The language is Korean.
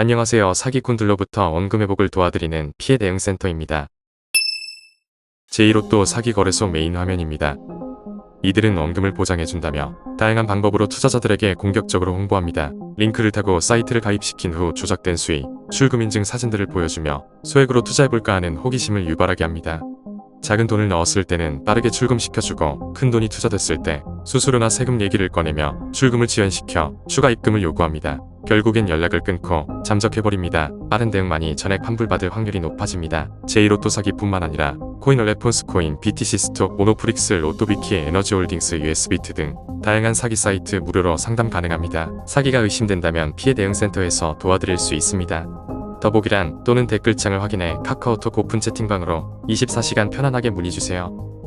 안녕하세요. 사기꾼들로부터 원금 회복을 도와드리는 피해 대응 센터입니다. 제1로또 사기 거래소 메인 화면입니다. 이들은 원금을 보장해준다며 다양한 방법으로 투자자들에게 공격적으로 홍보합니다. 링크를 타고 사이트를 가입시킨 후 조작된 수익, 출금 인증 사진들을 보여주며 소액으로 투자해볼까 하는 호기심을 유발하게 합니다. 작은 돈을 넣었을 때는 빠르게 출금시켜주고 큰 돈이 투자됐을 때 수수료나 세금 얘기를 꺼내며 출금을 지연시켜 추가 입금을 요구합니다. 결국엔 연락을 끊고 잠적해버립니다. 빠른 대응만이 전액 환불받을 확률이 높아집니다. 제1로또 사기뿐만 아니라 코인 레폰스 코인, BTC 스톡, 모노프릭스, 로또비키, 에너지홀딩스, US비트 등 다양한 사기 사이트 무료로 상담 가능합니다. 사기가 의심된다면 피해 대응센터에서 도와드릴 수 있습니다. 더보기란 또는 댓글창을 확인해 카카오톡 오픈 채팅방으로 24시간 편안하게 문의주세요.